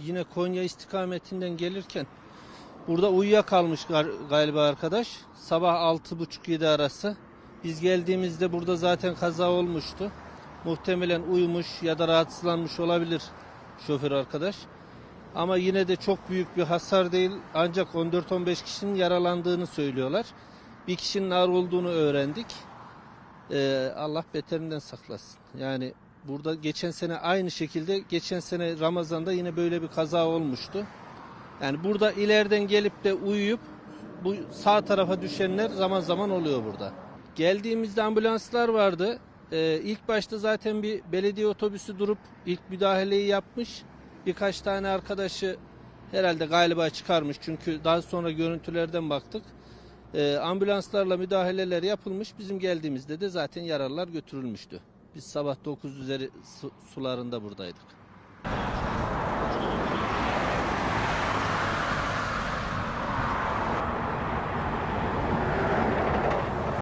yine Konya istikametinden gelirken burada uyuyakalmış galiba arkadaş. Sabah 6.30-7 arası. Biz geldiğimizde burada zaten kaza olmuştu. Muhtemelen uyumuş ya da rahatsızlanmış olabilir şoför arkadaş. Ama yine de çok büyük bir hasar değil. Ancak 14-15 kişinin yaralandığını söylüyorlar. Bir kişinin ağır olduğunu öğrendik. Ee, Allah beterinden saklasın. Yani burada geçen sene aynı şekilde geçen sene Ramazan'da yine böyle bir kaza olmuştu. Yani burada ileriden gelip de uyuyup bu sağ tarafa düşenler zaman zaman oluyor burada. Geldiğimizde ambulanslar vardı. Ee, ilk başta zaten bir belediye otobüsü durup ilk müdahaleyi yapmış. Birkaç tane arkadaşı herhalde galiba çıkarmış çünkü daha sonra görüntülerden baktık. Ee, ambulanslarla müdahaleler yapılmış. Bizim geldiğimizde de zaten yaralılar götürülmüştü. Biz sabah 9 üzeri su- sularında buradaydık.